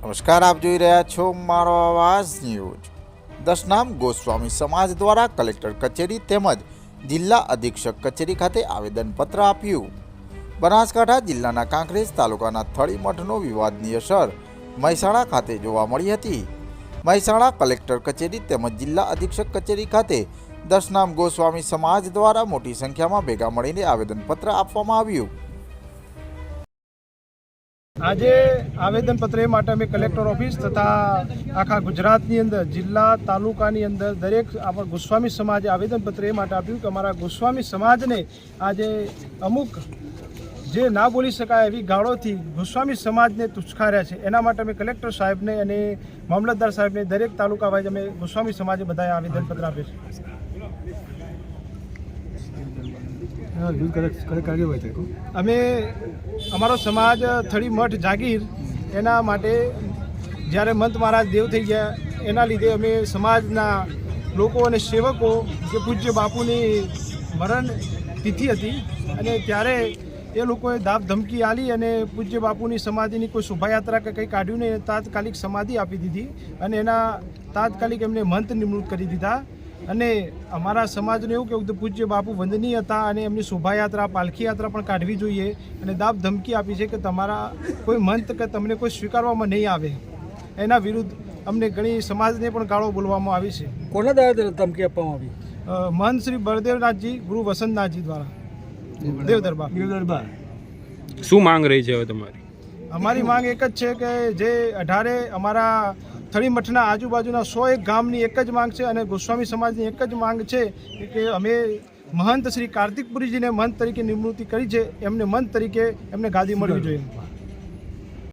નમસ્કાર, આપ જોઈ રહ્યા છો મારો અવાજ ન્યૂઝ. દશનામ ગોસ્વામી સમાજ દ્વારા કલેક્ટર કચેરી તેમજ જિલ્લા અધિક્ષક કચેરી ખાતે આવેદનપત્ર આપ્યું. બનાસકાંઠા જિલ્લાના કાંકરેજ તાલુકાના થળી મઠનો વિવાદની અસર મહેસાણા ખાતે જોવા મળી હતી. મહેસાણા કલેક્ટર કચેરી તેમજ જિલ્લા અધિક્ષક કચેરી ખાતે દશનામ ગોસ્વામી સમાજ દ્વારા મોટી સંખ્યામાં ભેગા મળીને આવેદનપત્ર આપવામાં આવ્યું. આજે આવેદનપત્ર એ માટે અમે કલેક્ટર ઓફિસ તથા આખા ગુજરાતની અંદર, જિલ્લા તાલુકાની અંદર દરેક આપણા ગોસ્વામી સમાજે આવેદનપત્ર એ માટે આપ્યું કે અમારા ગોસ્વામી સમાજને આજે અમુક જે ના બોલી શકાય એવી ગાળોથી ગોસ્વામી સમાજને તુચકાર્યા છે. એના માટે અમે કલેક્ટર સાહેબને અને મામલતદાર સાહેબને દરેક તાલુકા વાઇઝ અમે ગોસ્વામી સમાજે બધાએ આવેદનપત્ર આપે છે. અમે અમારો સમાજ થળી મઠ જાગીર એના માટે જ્યારે મંત મહારાજ દેવ થઈ ગયા, એના લીધે અમે સમાજના લોકો અને સેવકો જે પૂજ્ય બાપુની મરણ તિથિ હતી અને ત્યારે એ લોકોએ દાબ ધમકી આલી અને પૂજ્ય બાપુની સમાધિની કોઈ શોભાયાત્રા કે કંઈ કાઢ્યું નહીં તાત્કાલિક સમાધિ આપી દીધી અને એના તાત્કાલિક એમને મંત નિમણૂક કરી દીધા. અને અમારા સમાજને એવું કહેવું કે પૂજ્ય બાપુ વંદનીય હતા અને એમની શોભાયાત્રા પાલખી યાત્રા પણ કાઢવી જોઈએ અને દાબ ધમકી આપી છે કે તમારા કોઈ મંત કે તમને કોઈ સ્વીકારવામાં નહીં આવે. એના વિરુદ્ધ અમને ઘણી સમાજને પણ ગાળો બોલવામાં આવી છે. કોના દ્વારા ધમકી આપવામાં આવી? મહંત શ્રી બળદેવનાથજી ગુરુ વસંતનાથજી દ્વારા. દેવ દરબાર દરબાર શું માંગ રહી છે હવે તમારી? અમારી માંગ એક જ છે કે જે અઢારે અમારા થળી મઠના આજુબાજુના સો એક ગામની એક જ માંગ છે અને ગોસ્વામી સમાજની એક જ માંગ છે કે અમે મહંત શ્રી કાર્તિકપુરીજીને મહંત તરીકે નિમણૂક કરી છે. એમને મંત તરીકે એમને ગાદી મળવી જોઈએ.